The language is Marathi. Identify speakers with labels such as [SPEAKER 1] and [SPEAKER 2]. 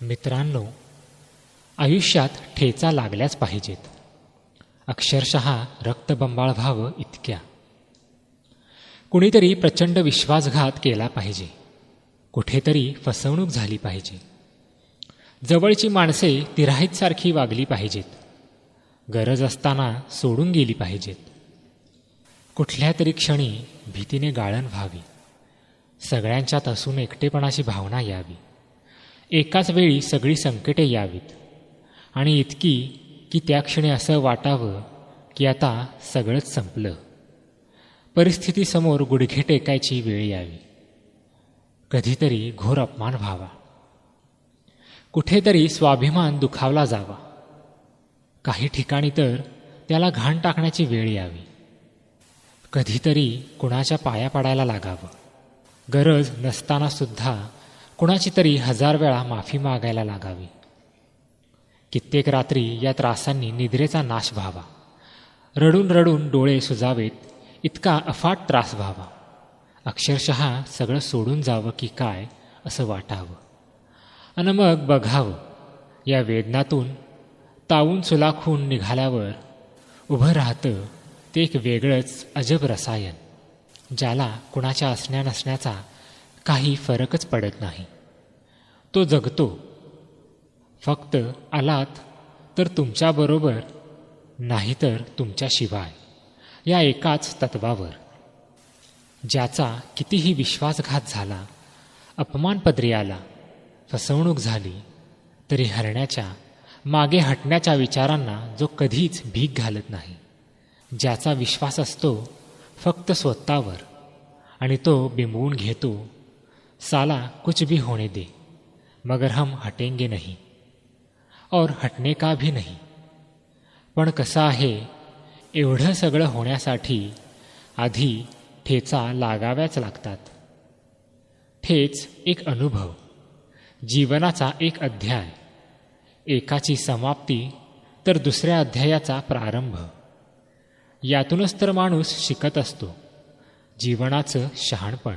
[SPEAKER 1] मित्रांनो आयुष्यात ठेचा लागल्याच पाहिजेत. अक्षरशः रक्तबंबाळ व्हावं इतक्या. कुणीतरी प्रचंड विश्वासघात केला पाहिजे. कुठेतरी फसवणूक झाली पाहिजे. जवळची माणसे तिराहीतसारखी वागली पाहिजेत. गरज असताना सोडून गेली पाहिजेत. कुठल्या तरी क्षणी भीतीने गाळण व्हावी. सगळ्यांच्यात असून एकटेपणाची भावना यावी. एकाच वेळी सगळी संकटे यावीत. आणि इतकी की त्या क्षणी असं वाटावं की आता सगळंच संपलं. परिस्थितीसमोर गुडघे टेकायची वेळ यावी. कधीतरी घोर अपमान व्हावा. कुठेतरी स्वाभिमान दुखावला जावा. काही ठिकाणी तर त्याला घाण टाकण्याची वेळ यावी. कधीतरी कुणाच्या पाया पडायला लागावं. गरज नसताना सुद्धा कुणाची तरी हजार वेळा माफी मागायला लागावी. कित्येक रात्री या त्रासांनी निद्रेचा नाश व्हावा. रडून रडून डोळे सुजावेत इतका अफाट त्रास व्हावा. अक्षरशः सगळं सोडून जावं की काय असं वाटावं. आणि मग बघावं. या वेदनातून तावून सुलाखून निघाल्यावर उभं राहतं ते एक वेगळंच अजब रसायन ज्याला कुणाच्या असण्या नसण्याचा काही फरकच पडत नाही. तो जगतो. फक्त आलात तर तुमच्याबरोबर नाहीतर तुमच्याशिवाय या एकाच तत्वावर. ज्याचा कितीही विश्वासघात झाला अपमानपदरी आला फसवणूक झाली तरी हरण्याच्या मागे हटण्याच्या विचारांना जो कधीच भीक घालत नाही. ज्याचा विश्वास असतो फक्त स्वतःवर आणि तो बिंबवून घेतो साला कुछ भी होणे दे. मगर हम हटेंगे नहीं और हटणे का भी नाही। पण कसं आहे एवढं सगळं होण्यासाठी आधी ठेचा लागाव्याच लागतात. ठेच एक अनुभव जीवनाचा एक अध्याय. एकाची समाप्ती तर दुसऱ्या अध्यायाचा प्रारंभ. यातूनच तर माणूस शिकत असतो जीवनाचं शहाणपण.